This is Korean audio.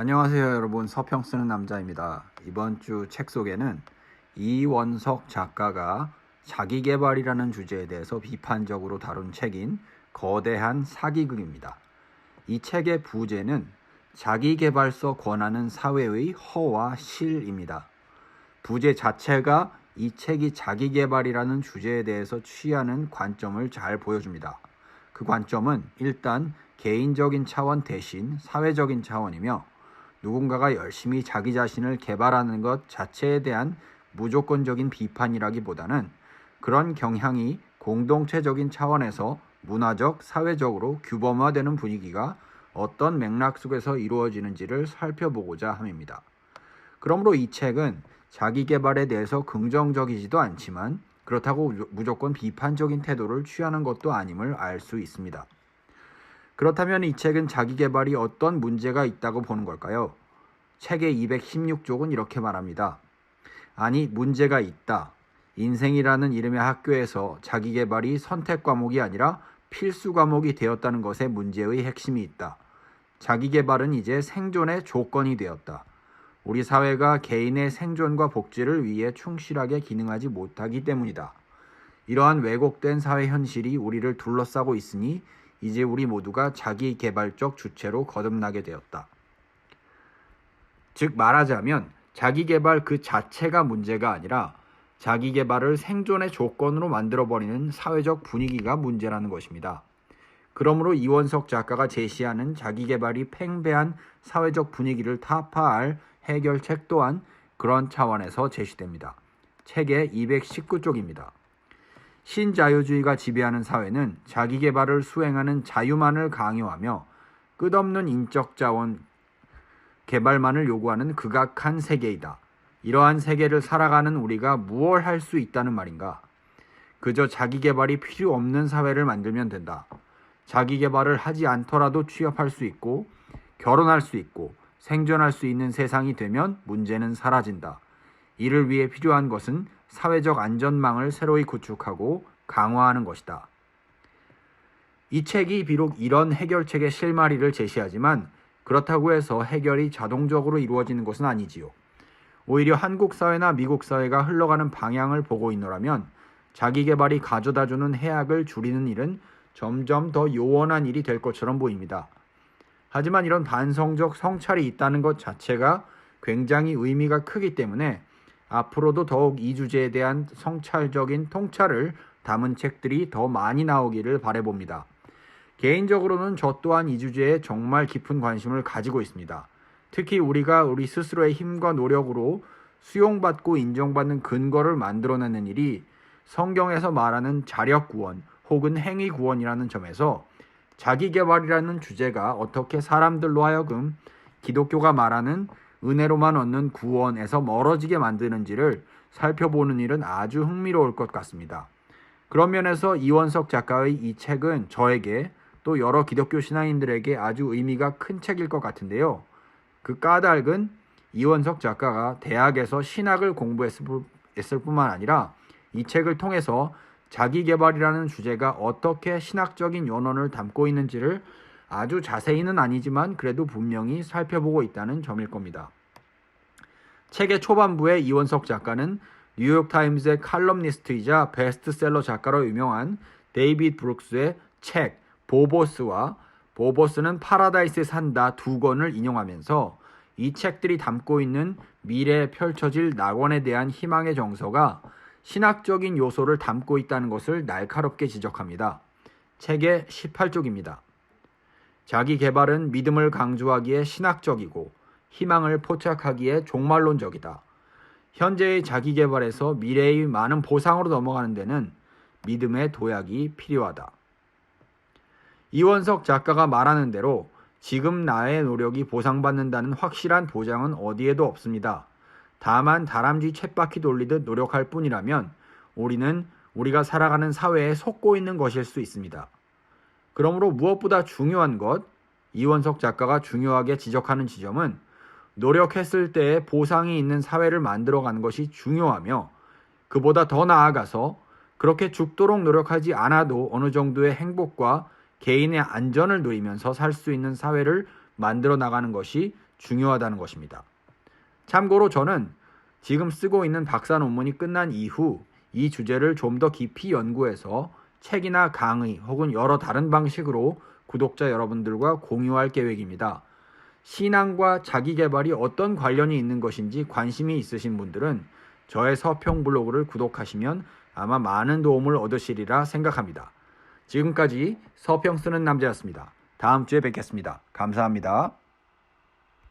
안녕하세요 여러분 서평 쓰는 남자입니다. 이번 주책 소개는 이원석 작가가 자기개발이라는 주제에 대해서 비판적으로 다룬 책인 거대한 사기극입니다. 이 책의 부제는 자기개발서 권하는 사회의 허와 실입니다. 부제 자체가 이 책이 자기개발이라는 주제에 대해서 취하는 관점을 잘 보여줍니다. 그 관점은 일단 개인적인 차원 대신 사회적인 차원이며 누군가가 열심히 자기 자신을 개발하는 것 자체에 대한 무조건적인 비판이라기보다는 그런 경향이 공동체적인 차원에서 문화적, 사회적으로 규범화되는 분위기가 어떤 맥락 속에서 이루어지는지를 살펴보고자 함입니다. 그러므로 이 책은 자기 개발에 대해서 긍정적이지도 않지만 그렇다고 무조건 비판적인 태도를 취하는 것도 아님을 알 수 있습니다. 그렇다면 이 책은 자기 개발이 어떤 문제가 있다고 보는 걸까요? 책의 216쪽은 이렇게 말합니다. 아니, 문제가 있다. 인생이라는 이름의 학교에서 자기 개발이 선택 과목이 아니라 필수 과목이 되었다는 것에 문제의 핵심이 있다. 자기 개발은 이제 생존의 조건이 되었다. 우리 사회가 개인의 생존과 복지를 위해 충실하게 기능하지 못하기 때문이다. 이러한 왜곡된 사회 현실이 우리를 둘러싸고 있으니 이제 우리 모두가 자기 개발적 주체로 거듭나게 되었다. 즉 말하자면 자기 개발 그 자체가 문제가 아니라 자기 개발을 생존의 조건으로 만들어버리는 사회적 분위기가 문제라는 것입니다. 그러므로 이원석 작가가 제시하는 자기 개발이 팽배한 사회적 분위기를 타파할 해결책 또한 그런 차원에서 제시됩니다. 책의 219쪽입니다. 신자유주의가 지배하는 사회는 자기 개발을 수행하는 자유만을 강요하며 끝없는 인적 자원 개발만을 요구하는 극악한 세계이다. 이러한 세계를 살아가는 우리가 무얼 할 수 있다는 말인가? 그저 자기 개발이 필요 없는 사회를 만들면 된다. 자기 개발을 하지 않더라도 취업할 수 있고 결혼할 수 있고 생존할 수 있는 세상이 되면 문제는 사라진다. 이를 위해 필요한 것은 사회적 안전망을 새로이 구축하고 강화하는 것이다. 이 책이 비록 이런 해결책의 실마리를 제시하지만 그렇다고 해서 해결이 자동적으로 이루어지는 것은 아니지요. 오히려 한국 사회나 미국 사회가 흘러가는 방향을 보고 있노라면 자기 개발이 가져다 주는 해악을 줄이는 일은 점점 더 요원한 일이 될 것처럼 보입니다. 하지만 이런 반성적 성찰이 있다는 것 자체가 굉장히 의미가 크기 때문에 앞으로도 더욱 이 주제에 대한 성찰적인 통찰을 담은 책들이 더 많이 나오기를 바래봅니다. 개인적으로는 저 또한 이 주제에 정말 깊은 관심을 가지고 있습니다. 특히 우리가 우리 스스로의 힘과 노력으로 수용받고 인정받는 근거를 만들어내는 일이 성경에서 말하는 자력 구원 혹은 행위 구원이라는 점에서 자기 개발이라는 주제가 어떻게 사람들로 하여금 기독교가 말하는 은혜로만 얻는 구원에서 멀어지게 만드는지를 살펴보는 일은 아주 흥미로울 것 같습니다. 그런 면에서 이원석 작가의 이 책은 저에게 또 여러 기독교 신앙인들에게 아주 의미가 큰 책일 것 같은데요. 그 까닭은 이원석 작가가 대학에서 신학을 공부했을 뿐만 아니라 이 책을 통해서 자기 개발이라는 주제가 어떻게 신학적인 연원을 담고 있는지를 아주 자세히는 아니지만 그래도 분명히 살펴보고 있다는 점일 겁니다. 책의 초반부에 이원석 작가는 뉴욕타임즈의 칼럼니스트이자 베스트셀러 작가로 유명한 데이빗 브룩스의 책 보보스와 보보스는 파라다이스에 산다 두 권을 인용하면서 이 책들이 담고 있는 미래에 펼쳐질 낙원에 대한 희망의 정서가 신학적인 요소를 담고 있다는 것을 날카롭게 지적합니다. 책의 18쪽입니다. 자기 개발은 믿음을 강조하기에 신학적이고 희망을 포착하기에 종말론적이다. 현재의 자기 개발에서 미래의 많은 보상으로 넘어가는 데는 믿음의 도약이 필요하다. 이원석 작가가 말하는 대로 지금 나의 노력이 보상받는다는 확실한 보장은 어디에도 없습니다. 다만 다람쥐 쳇바퀴 돌리듯 노력할 뿐이라면 우리는 우리가 살아가는 사회에 속고 있는 것일 수 있습니다. 그러므로 무엇보다 중요한 것, 이원석 작가가 중요하게 지적하는 지점은 노력했을 때에 보상이 있는 사회를 만들어가는 것이 중요하며 그보다 더 나아가서 그렇게 죽도록 노력하지 않아도 어느 정도의 행복과 개인의 안전을 누리면서 살 수 있는 사회를 만들어 나가는 것이 중요하다는 것입니다. 참고로 저는 지금 쓰고 있는 박사 논문이 끝난 이후 이 주제를 좀 더 깊이 연구해서 책이나 강의 혹은 여러 다른 방식으로 구독자 여러분들과 공유할 계획입니다. 신앙과 자기 개발이 어떤 관련이 있는 것인지 관심이 있으신 분들은 저의 서평 블로그를 구독하시면 아마 많은 도움을 얻으시리라 생각합니다. 지금까지 서평 쓰는 남자였습니다. 다음 주에 뵙겠습니다. 감사합니다.